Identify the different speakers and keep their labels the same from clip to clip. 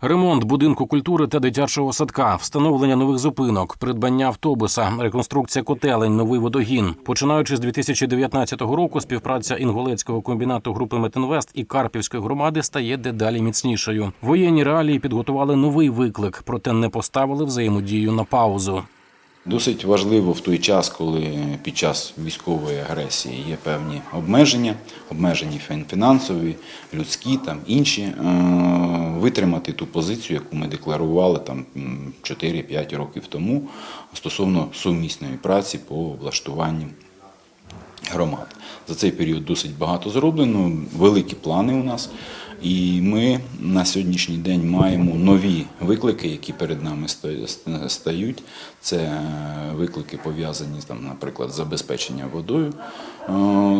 Speaker 1: Ремонт будинку культури та дитячого садка, встановлення нових зупинок, придбання автобуса, реконструкція котелень, новий водогін. Починаючи з 2019 року, співпраця інгулецького комбінату групи Метинвест і Карпівської громади стає дедалі міцнішою. Воєнні реалії підготували новий виклик, проте не поставили взаємодію на паузу.
Speaker 2: Досить важливо в той час, коли під час військової агресії є певні обмеження, обмежені фін- фінансові, людські там інші, е, витримати ту позицію, яку ми декларували там м, 4-5 років тому стосовно сумісної праці по влаштуванню громад. За цей період досить багато зроблено, великі плани у нас. І ми на сьогоднішній день маємо нові виклики, які перед нами ста- стають. Це е, виклики пов'язані там, наприклад, з забезпеченням водою е,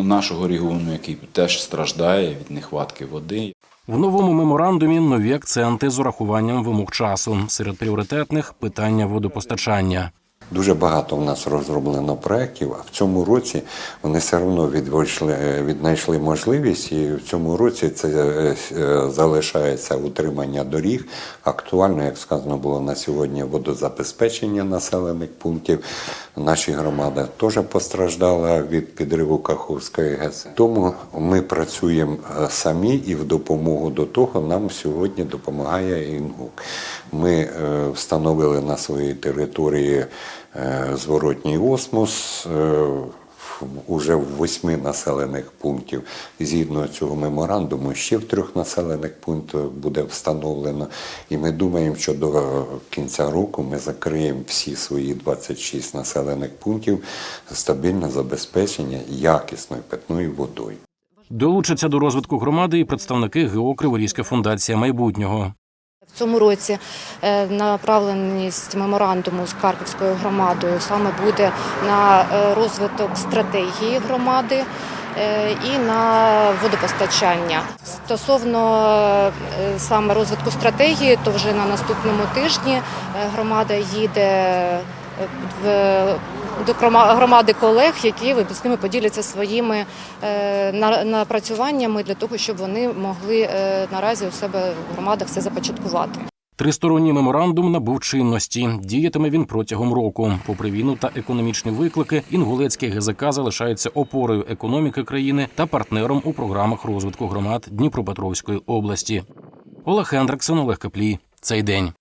Speaker 2: нашого регіону, який теж страждає від нехватки води.
Speaker 1: В новому меморандумі нові акценти з урахуванням вимог часу. Серед пріоритетних питання водопостачання.
Speaker 3: Дуже багато в нас розроблено проєктів, а в цьому році вони все одно відвійшли, віднайшли можливість, і в цьому році це е, е, залишається утримання доріг. Актуально, як сказано було на сьогодні, водозабезпечення населених пунктів. Наші громада теж постраждала від підриву Каховської ГЕС. Тому ми працюємо е, самі і в допомогу до того нам сьогодні допомагає ІНГУК. Ми е, встановили на своїй території е, зворотній осмос. е, Уже в восьми населених пунктів згідно цього меморандуму ще в трьох населених пунктах буде встановлено. І ми думаємо, що до кінця року ми закриємо всі свої 26 населених пунктів стабільне забезпечення якісною питною водою.
Speaker 1: Долучаться до розвитку громади і представники ГО Криворізька фундація майбутнього.
Speaker 4: Цьому році е, направленість меморандуму з Карпівською громадою саме буде на е, розвиток стратегії громади е, і на водопостачання. Стосовно саме розвитку стратегії, то вже на наступному тижні громада їде до грома- громади колег, які з поділяться своїми е, напрацюваннями для того, щоб вони могли е, наразі у себе в громадах це започаткувати.
Speaker 1: Тристоронній меморандум набув чинності. Діятиме він протягом року. Попри війну та економічні виклики, інгулецький ГЗК залишається опорою економіки країни та партнером у програмах розвитку громад Дніпропетровської області. Олег Хендриксон, Олег Каплій. Цей день.